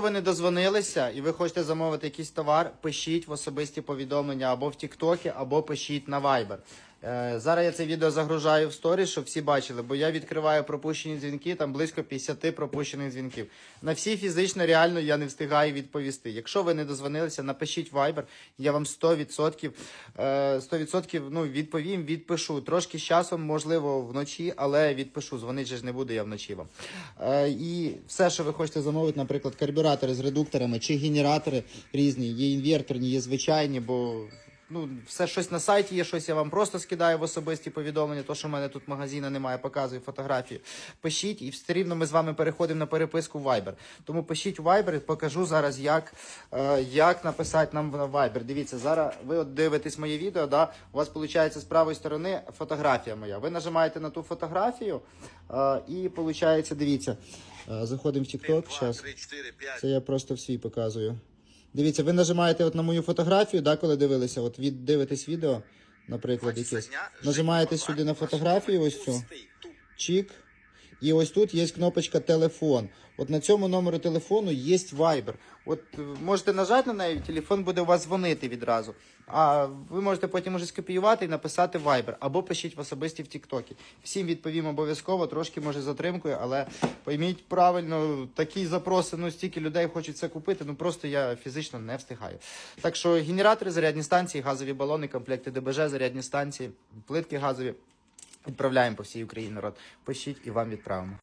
Ви не дозвонилися і ви хочете замовити якийсь товар, пишіть в особисті повідомлення або в Тіктокі, або пишіть на Viber. Е, Зараз я це відео загружаю в сторіс, щоб всі бачили, бо я відкриваю пропущені дзвінки, там близько 50 пропущених дзвінків. На всі фізично реально я не встигаю відповісти. Якщо ви не дозвонилися, напишіть Viber, я вам 100%, е, 100% ну, відповім, відпишу. Трошки з часом, можливо, вночі, але відпишу. Дзвонить же ж не буду я вночі вам. Е, І все, що ви хочете замовити, наприклад, карбюратори з редукторами чи генератори різні, є інверторні, є звичайні, бо ну, все щось на сайті є, щось я вам просто скидаю в особисті повідомлення, то що в мене тут магазину немає, показую фотографію. Пишіть, і все рівно ми з вами переходимо на переписку в Viber. Тому пишіть в Viber, покажу зараз, як, е, як написати нам на Viber. Дивіться, зараз ви от дивитесь моє відео, да? у вас виходить з правої сторони фотографія моя. Ви нажимаєте на ту фотографію, е, і виходить, дивіться, е, заходимо в TikTok, зараз. 3, 4, 5. Це я просто в свій показую. Дивіться, ви нажимаєте от на мою фотографію, да, коли дивилися, от від дивитесь відео, наприклад, якесь. Нажимаєте сюди на фотографію, ось цю, чик. І ось тут є кнопочка телефон. От на цьому номеру телефону є Viber. От е, можете нажати на неї, телефон буде у вас дзвонити відразу. А ви можете потім уже скопіювати і написати Viber або пишіть в особисті в Тіктокі. Всім відповім обов'язково, трошки може затримкою, але пойміть правильно, такі запроси, ну стільки людей хочуть це купити, ну просто я фізично не встигаю. Так що генератори, зарядні станції, газові балони, комплекти ДБЖ, зарядні станції, плитки газові. Відправляємо по всій Україні народ. Пишіть і вам відправимо.